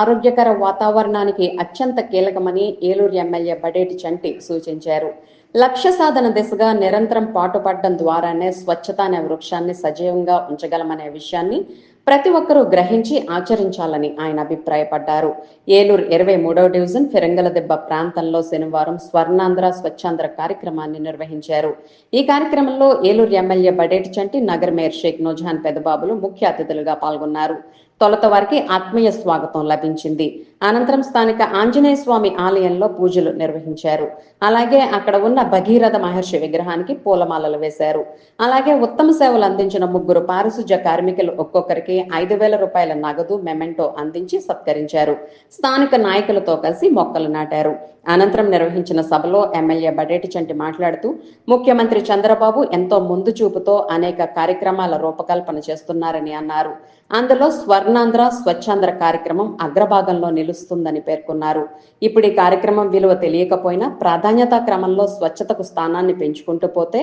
ఆరోగ్యకర వాతావరణానికి అత్యంత కీలకమని ఏలూరు ఎమ్మెల్యే బడేటి చంటి సూచించారు. లక్ష్య సాధన దిశగా నిరంతరం పాటుపడడం ద్వారానే స్వచ్ఛత అనే వృక్షాన్ని సజీవంగా ఉంచగలమనే విషయాన్ని ప్రతి ఒక్కరూ గ్రహించి ఆచరించాలని ఆయన అభిప్రాయపడ్డారు. ఏలూరు ఇరవై మూడవ డివిజన్ ఫిరంగలదెబ్బ ప్రాంతంలో శనివారం స్వర్ణాంధ్ర స్వచ్ఛాంధ్ర కార్యక్రమాన్ని నిర్వహించారు. ఈ కార్యక్రమంలో ఏలూరు ఎమ్మెల్యే బడేటి చంటి నగర్ మేయర్ షేక్ నోజాన్ పెదబాబులు ముఖ్య అతిథులుగా పాల్గొన్నారు. తొలత వారికి ఆత్మీయ స్వాగతం లభించింది. అనంతరం స్థానిక ఆంజనేయ స్వామి ఆలయంలో పూజలు నిర్వహించారు. అలాగే అక్కడ ఉన్న భగీరథ మహర్షి విగ్రహానికి పూలమాలలు వేశారు. అలాగే ఉత్తమ సేవలు అందించిన ముగ్గురు పారిశుధ్య కార్మికులు ఒక్కొక్కరికి ఐదు వేల రూపాయల నగదు మెమెంటో అందించి సత్కరించారు. స్థానిక నాయకులతో కలిసి మొక్కలు నాటారు. అనంతరం నిర్వహించిన సభలో ఎమ్మెల్యే బడేటి చంటి మాట్లాడుతూ ముఖ్యమంత్రి చంద్రబాబు ఎంతో ముందు చూపుతో అనేక కార్యక్రమాల రూపకల్పన చేస్తున్నారని అన్నారు. అందులో స్వర్ణాంధ్ర స్వచ్ఛాంధ్ర కార్యక్రమం అగ్రభాగంలో నిలుస్తుందని పేర్కొన్నారు. ఇప్పుడు ఈ కార్యక్రమం విలువ తెలియకపోయినా ప్రాధాన్యతా క్రమంలో స్వచ్ఛతకు స్థానాన్ని పెంచుకుంటూ పోతే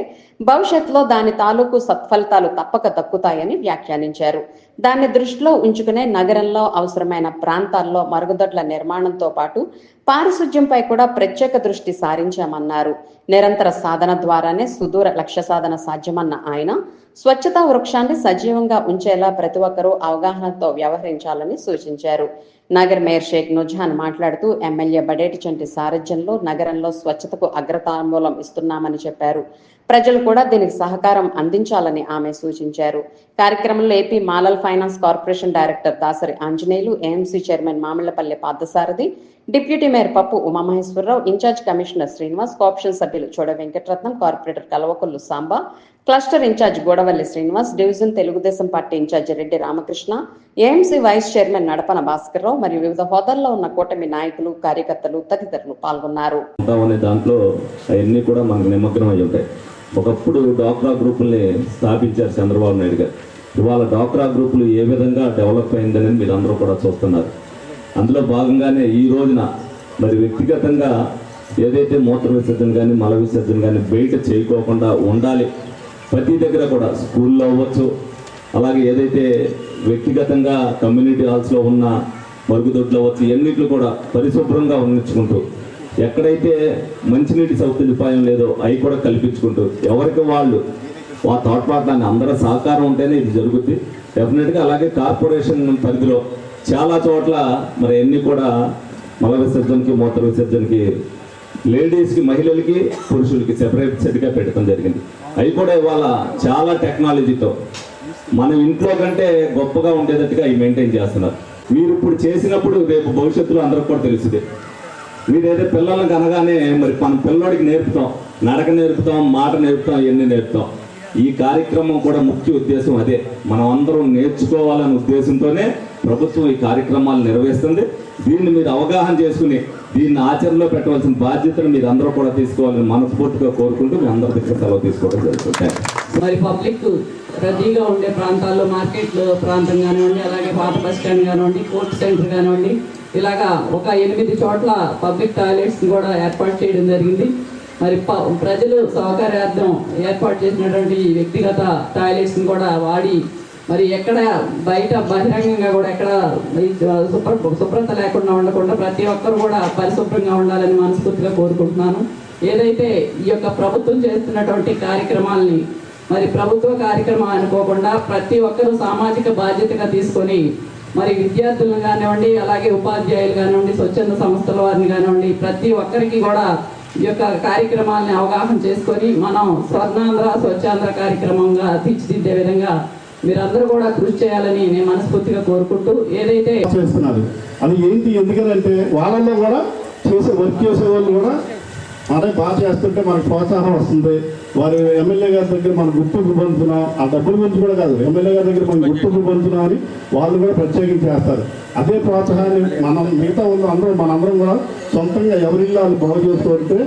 భవిష్యత్తులో దాని తాలూకు సత్ఫలితాలు తప్పక దక్కుతాయని వ్యాఖ్యానించారు. దాన్ని దృష్టిలో ఉంచుకునే నగరంలో అవసరమైన ప్రాంతాల్లో మరుగుదొడ్ల నిర్మాణంతో పాటు పారిశుధ్యంపై కూడా ప్రత్యేక దృష్టి సారించామన్నారు. నిరంతర సాధన ద్వారానే సుదూర లక్ష్య సాధన సాధ్యమన్న ఆయన స్వచ్ఛతా వృక్షాన్ని సజీవంగా ఉంచేలా ప్రతి ఒక్కరూ అవగాహనతో వ్యవహరించాలని సూచించారు. నగర్ మేయర్ షేక్ నుజాన్ మాట్లాడుతూ ఎమ్మెల్యే బడేటి చంటి సారథ్యంలో నగరంలో స్వచ్ఛతకు అగ్రతాంబూలం ఇస్తున్నామని చెప్పారు. ప్రజలు కూడా దీనికి సహకారం అందించాలని ఆమె సూచించారు. కార్యక్రమంలో AP మాలల్ finance corporation director Dasari Anjaneyulu AMC chairman Mamillapalli Parthasarathi deputy mayor Pappu Umamaheswararao incharge commissioner Srinivas cooption సభ్యులు Choda Venkataratnam corporator Kalavakollu Samba cluster incharge Godavalli Srinivas division Telugu Desam party incharge Reddy Ramakrishna AMC vice chairman Nadapana Bhaskarrao మరియు వివిధ హోదాల్లో ఉన్న కూటమి నాయకులు కార్యకర్తలు తదితరులు పాల్గొన్నారు. దాంట్లో అవన్నీ కూడా మనకు నిమగ్నం అయి ఉంటాయి. ఒకప్పుడు డాక్రా గ్రూపుల్ని స్థాపించారు చంద్రబాబు నాయుడు గారు. ఇవాళ డాక్రా గ్రూపులు ఏ విధంగా డెవలప్ అయిందని మీరు అందరూ కూడా చూస్తున్నారు. అందులో భాగంగానే ఈ రోజున మరి వ్యక్తిగతంగా ఏదైతే మూత్ర విసర్జన కానీ మల విసర్జన కానీ బయట చేయకోకుండా ఉండాలి. ప్రతి దగ్గర కూడా స్కూల్లో అవ్వచ్చు. అలాగే ఏదైతే వ్యక్తిగతంగా కమ్యూనిటీ హాల్స్లో ఉన్న మరుగుదొడ్లు అవ్వచ్చు ఎన్నిట్లు కూడా పరిశుభ్రంగా ఉంచుకుంటూ ఎక్కడైతే మంచినీటి సౌకర్యం లేదో అవి కూడా కల్పించుకుంటూ ఎవరికి వాళ్ళు ఆ తోడ్పాటాన్ని అందరూ సహకారం ఉంటేనే ఇది జరుగుతుంది డెఫినెట్గా అలాగే కార్పొరేషన్ పరిధిలో చాలా చోట్ల మరి అన్ని కూడా మల విసర్జనకి మూత్ర విసర్జనకి లేడీస్కి మహిళలకి పురుషులకి సెపరేట్ సెట్గా పెట్టడం జరిగింది. అవి కూడా ఇవాళ చాలా టెక్నాలజీతో మనం ఇంట్లో కంటే గొప్పగా ఉండేటట్టుగా అవి మెయింటైన్ చేస్తున్నారు. మీరు ఇప్పుడు చేసినప్పుడు రేపు భవిష్యత్తులో అందరికి కూడా తెలుస్తుంది మీరైతే పిల్లల్ని కనగానే మరి మన పిల్లోడికి నేర్పుతాం నడక నేర్పుతాం మాట నేర్పుతాం ఇవన్నీ నేర్పుతాం. ఈ కార్యక్రమం కూడా ముఖ్య ఉద్దేశం అదే. మనం అందరం నేర్చుకోవాలనే ఉద్దేశంతోనే ప్రభుత్వం ఈ కార్యక్రమాలు నిర్వహిస్తుంది. దీన్ని మీరు అవగాహన చేసుకుని దీన్ని ఆచరణలో పెట్టవలసిన బాధ్యతను మీరు అందరూ కూడా తీసుకోవాలని మనస్ఫూర్తిగా కోరుకుంటూ మీ అందరి దగ్గర సెలవు తీసుకోవడం జరుగుతుంది. మరి పబ్లిక్ రద్దీగా ఉండే ప్రాంతాల్లో మార్కెట్ ప్రాంతం కానివ్వండి అలాగే పాత బస్ స్టాండ్ కానివ్వండి కోర్ట్ సెంటర్ కానివ్వండి ఇలాగా ఒక ఎనిమిది చోట్ల పబ్లిక్ టాయిలెట్స్ కూడా ఏర్పాటు చేయడం జరిగింది. మరి ప- ప్రజలు సౌకర్యార్థం ఏర్పాటు చేసినటువంటి వ్యక్తిగత టాయిలెట్స్ని కూడా వాడి మరి ఎక్కడ బయట బహిరంగంగా కూడా ఎక్కడ శుభ్ర శుభ్రత లేకుండా ఉండకుండా ప్రతి ఒక్కరు కూడా పరిశుభ్రంగా ఉండాలని మనస్ఫూర్తిగా కోరుకుంటున్నాను. ఏదైతే ఈ యొక్క ప్రభుత్వం చేస్తున్నటువంటి కార్యక్రమాల్ని మరి ప్రభుత్వ కార్యక్రమం అనుకోకుండా ప్రతి ఒక్కరూ సామాజిక బాధ్యతగా తీసుకొని మరి విద్యార్థులను కానివ్వండి అలాగే ఉపాధ్యాయులు కానివ్వండి స్వచ్ఛంద సంస్థల వారిని కానివ్వండి ప్రతి ఒక్కరికి కూడా ఈ యొక్క కార్యక్రమాలని అవగాహన చేసుకొని మనం స్వర్ణాంధ్ర స్వచ్ఛాంధ్ర కార్యక్రమంగా తీర్చిదిద్దే విధంగా మీరందరూ కూడా కృషి చేయాలని నేను మనస్ఫూర్తిగా కోరుకుంటూ ఏదైతే చేస్తున్నారు. అది ఏంటి? ఎందుకనంటే వాళ్ళల్లో కూడా చేసే వర్క్ చేసే వాళ్ళు కూడా అదే బాగా చేస్తుంటే మనకు ప్రోత్సాహం వస్తుంది. వారి ఎమ్మెల్యే గారి దగ్గర మనం గుర్తింపు పొందుతున్నాం. ఆ డబ్బుల గురించి కూడా కాదు. ఎమ్మెల్యే గారి దగ్గర మనం గుర్తింపు పొందుతున్నాం అని వాళ్ళు కూడా ప్రత్యేకించి చేస్తారు. అదే ప్రోత్సాహాన్ని మనం మిగతా వాళ్ళు అందరూ మనందరం కూడా సొంతంగా ఎవరిల్లు వాళ్ళు బాగు చేస్తుంటే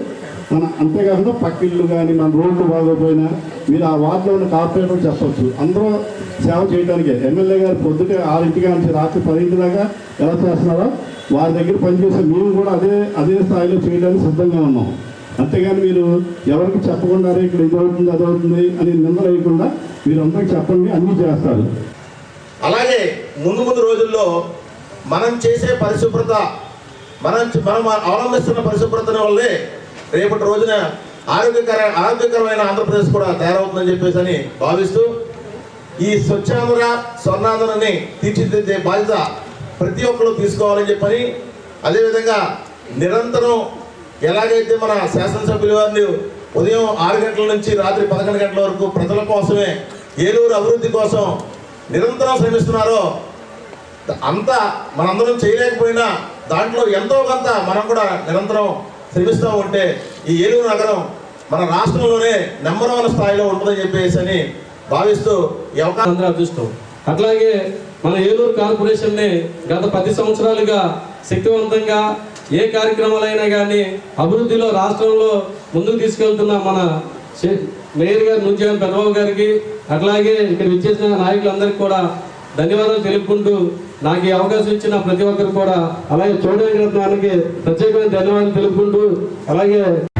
మన అంతేకాకుండా పక్కిళ్ళు కానీ మన రోడ్లు బాగోపోయినా మీరు ఆ వార్డులో ఉన్న కార్పొరేటర్ చెప్పొచ్చు. అందరూ సేవ చేయడానికే ఎమ్మెల్యే గారు పొద్దుటే ఆరింటిగా నుంచి రాత్రి పదింటి దాకా ఎలా చేస్తున్నారో వారి దగ్గర పనిచేసే మేము కూడా అదే అదే స్థాయిలో చేయడానికి సిద్ధంగా ఉన్నాం. అంతేగాని మీరు ఎవరికి చెప్పకుండా ఇక్కడ ఇది అవుతుంది అది అవుతుంది అని నిందలేయకుండా మీరు అందరికి చెప్పండి అన్నీ చేస్తారు. అలాగే ముందు ముందు రోజుల్లో మనం చేసే పరిశుభ్రత మనం మనం అవలంబిస్తున్న పరిశుభ్రత వల్లే రేపటి రోజున ఆరోగ్యకర ఆరోగ్యకరమైన ఆంధ్రప్రదేశ్ కూడా తయారవుతుందని చెప్పేసి అని భావిస్తూ ఈ స్వచ్ఛాంధ్ర స్వర్ణాంధ్రని తీర్చిదిద్దే బాధ్యత ప్రతి ఒక్కరు తీసుకోవాలని చెప్పని అదేవిధంగా నిరంతరం ఎలాగైతే మన శాసనసభ్యులు వారిని ఉదయం ఆరు గంటల నుంచి రాత్రి పదకొండు గంటల వరకు ప్రజల కోసమే ఏలూరు అభివృద్ధి కోసం నిరంతరం శ్రమిస్తున్నారో అంతా మనందరం చేయలేకపోయినా దాంట్లో ఎంతో కొంత మనం కూడా నిరంతరం శ్రమిస్తూ ఉంటే ఈ ఏలూరు నగరం మన రాష్ట్రంలోనే నెంబర్ వన్ స్థాయిలో ఉంటుందని చెప్పేసి అని భావిస్తూ ఈ అవకాశం అదృష్టం. అట్లాగే మన ఏలూరు కార్పొరేషన్ని గత పది సంవత్సరాలుగా శక్తివంతంగా ఏ కార్యక్రమాలైనా కానీ అభివృద్ధిలో రాష్ట్రంలో ముందుకు తీసుకెళ్తున్న మన మేయర్ గారు నుంచేవన్ పెద్దబాబు గారికి అట్లాగే ఇక్కడ విచ్చేసిన నాయకులందరికీ కూడా ధన్యవాదాలు తెలుపుకుంటూ నాకు ఈ అవకాశం ఇచ్చిన ప్రతి ఒక్కరు కూడా అలాగే చోటు ప్రత్యేకమైన ధన్యవాదాలు తెలుపుకుంటూ అలాగే